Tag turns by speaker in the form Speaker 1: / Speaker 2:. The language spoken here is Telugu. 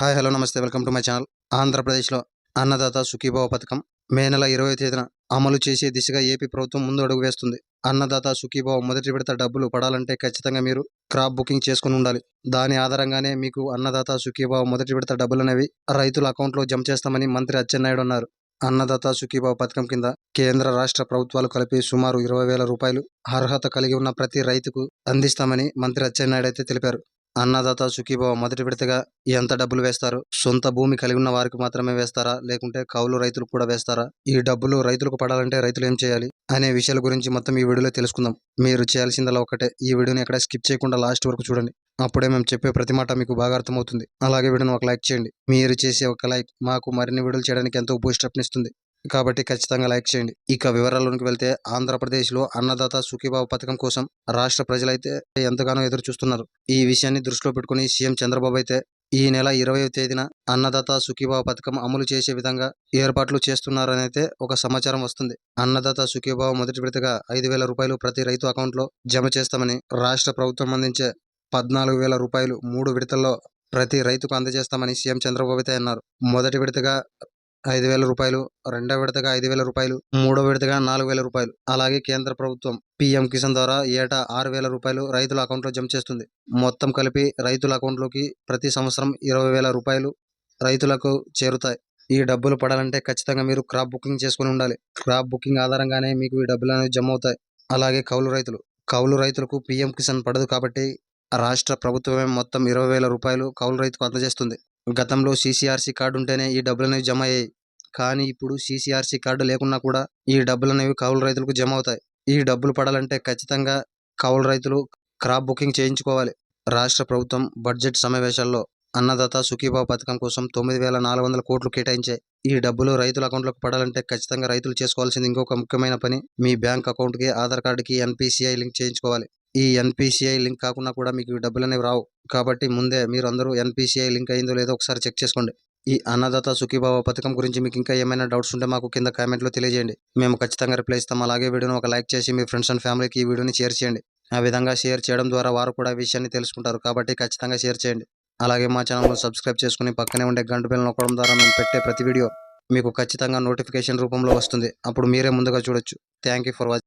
Speaker 1: Hi hello namaste welcome to my channel. ఆంధ్రప్రదేశ్లో అన్నదాత సుఖీభావ పథకం మే నెల ఇరవై తేదీన అమలు చేసే దిశగా ఏపీ ప్రభుత్వం ముందు అడుగు వేస్తుంది. అన్నదాత సుఖీభావ మొదటి విడత డబ్బులు పడాలంటే ఖచ్చితంగా మీరు క్రాప్ బుకింగ్ చేసుకుని ఉండాలి. దాని ఆధారంగానే మీకు అన్నదాత సుఖీభావ మొదటి విడత డబ్బులు అనేవి రైతుల అకౌంట్లో జమ చేస్తామని మంత్రి అచ్చెన్నాయుడు అన్నారు. అన్నదాత సుఖీభావ పథకం కింద కేంద్ర రాష్ట్ర ప్రభుత్వాలు కలిపి సుమారు ఇరవై వేల రూపాయలు అర్హత కలిగి ఉన్న ప్రతి రైతుకు అందిస్తామని మంత్రి అచ్చెన్నాయుడు అయితే తెలిపారు. అన్నదాత సుఖీభావ మొదటి విడతగా ఎంత డబ్బులు వేస్తారు? సొంత భూమి కలిగి ఉన్న వారికి మాత్రమే వేస్తారా? లేకుంటే కౌలు రైతులు కూడా వేస్తారా? ఈ డబ్బులు రైతులకు పడాలంటే రైతులు ఏం చేయాలి? అనే విషయాల గురించి మొత్తం ఈ వీడియోలో తెలుసుకుందాం. మీరు చేయాల్సిందల్లా ఒకటే ఈ వీడియోని ఎక్కడ స్కిప్ చేయకుండా లాస్ట్ వరకు చూడండి. అప్పుడే మేము చెప్పే ప్రతి మాట మీకు బాగా అర్థమవుతుంది. అలాగే వీడియోని ఒక లైక్ చేయండి. మీరు చేసే ఒక లైక్ మాకు మరిన్ని వీడియోలు చేయడానికి ఎంతో బూస్టప్ ఇస్తుంది. కాబట్టి ఖచ్చితంగా లైక్ చేయండి. ఇక వివరాల్లోనికి వెళ్తే ఆంధ్రప్రదేశ్లో అన్నదాత సుఖీబాబు పథకం కోసం రాష్ట్ర ప్రజలైతే ఎంతగానో ఎదురు చూస్తున్నారు. ఈ విషయాన్ని దృష్టిలో పెట్టుకుని సీఎం చంద్రబాబు అయితే ఈ నెల ఇరవై తేదీన అన్నదాత సుఖీభావ పథకం అమలు చేసే విధంగా ఏర్పాట్లు చేస్తున్నారని అయితే ఒక సమాచారం వస్తుంది. అన్నదాత సుఖీభావ మొదటి విడతగా ఐదు వేల రూపాయలు ప్రతి రైతు అకౌంట్లో జమ చేస్తామని రాష్ట్ర ప్రభుత్వం అందించే పద్నాలుగు వేల రూపాయలు మూడు విడతల్లో ప్రతి రైతుకు అందజేస్తామని సీఎం చంద్రబాబు అయితే అన్నారు. మొదటి విడతగా ఐదు వేల రూపాయలు రెండో విడతగా ఐదు వేల రూపాయలు మూడో విడతగా నాలుగు వేల రూపాయలు. అలాగే కేంద్ర ప్రభుత్వం పీఎం కిసాన్ ద్వారా ఏటా ఆరు వేల రూపాయలు రైతుల అకౌంట్లో జమ చేస్తుంది. మొత్తం కలిపి రైతుల అకౌంట్లోకి ప్రతి సంవత్సరం ఇరవై వేల రూపాయలు రైతులకు చేరుతాయి. ఈ డబ్బులు పడాలంటే ఖచ్చితంగా మీరు క్రాప్ బుకింగ్ చేసుకుని ఉండాలి. క్రాప్ బుకింగ్ ఆధారంగానే మీకు ఈ డబ్బులు అనేవి జమ అవుతాయి. అలాగే కౌలు రైతులు. కౌలు రైతులకు పీఎం కిసాన్ పడదు కాబట్టి రాష్ట్ర ప్రభుత్వమే మొత్తం ఇరవై వేల రూపాయలు కౌలు రైతుకు అందజేస్తుంది. గతంలో సీసీఆర్సీ కార్డు ఉంటేనే ఈ డబ్బులు అనేవి జమ అయ్యాయి కానీ ఇప్పుడు సీసీఆర్సీ కార్డు లేకున్నా కూడా ఈ డబ్బులు అనేవి కౌలు రైతులకు జమ అవుతాయి ఈ డబ్బులు పడాలంటే ఖచ్చితంగా కౌలు రైతులు క్రాప్ బుకింగ్ చేయించుకోవాలి. రాష్ట్ర ప్రభుత్వం బడ్జెట్ సమావేశాల్లో అన్నదాత సుఖీభావ పథకం కోసం తొమ్మిది వేల నాలుగు వందల కోట్లు కేటాయించాయి. ఈ డబ్బులు రైతుల అకౌంట్లోకి పడాలంటే ఖచ్చితంగా రైతులు చేసుకోవాల్సింది ఇంకొక ముఖ్యమైన పని మీ బ్యాంక్ అకౌంట్కి ఆధార్ కార్డుకి ఎన్పిసిఐ లింక్ చేయించుకోవాలి. ఈ ఎన్పిసిఐ లింక్ కాకుండా కూడా మీకు డబ్బులు అనేవి రావు. కాబట్టి ముందే మీరు అందరూ ఎన్పిసిఐ లింక్ అయిందో లేదో ఒకసారి చెక్ చేసుకోండి. ఈ అన్నదాత సుఖీభావ పథకం గురించి మీకు ఇంకా ఏమైనా డౌట్స్ ఉంటే మాకు కింద కామెంట్లో తెలియజేయండి. మేము ఖచ్చితంగా రిప్లై ఇస్తాం. అలాగే వీడియోని ఒక లైక్ చేసి మీ ఫ్రెండ్స్ అండ్ ఫ్యామిలీకి ఈ వీడియోని షేర్ చేయండి. ఆ విధంగా షేర్ చేయడం ద్వారా వారు కూడా విషయాన్ని తెలుసుకుంటారు. కాబట్టి ఖచ్చితంగా షేర్ చేయండి. అలాగే మా ఛానల్ను సబ్స్క్రైబ్ చేసుకుని పక్కనే ఉండే గంట బిల్ నొక్కడం ద్వారా మేము పెట్టే ప్రతి వీడియో మీకు ఖచ్చితంగా నోటిఫికేషన్ రూపంలో వస్తుంది. అప్పుడు మీరే ముందుగా చూడొచ్చు. Thank you for watching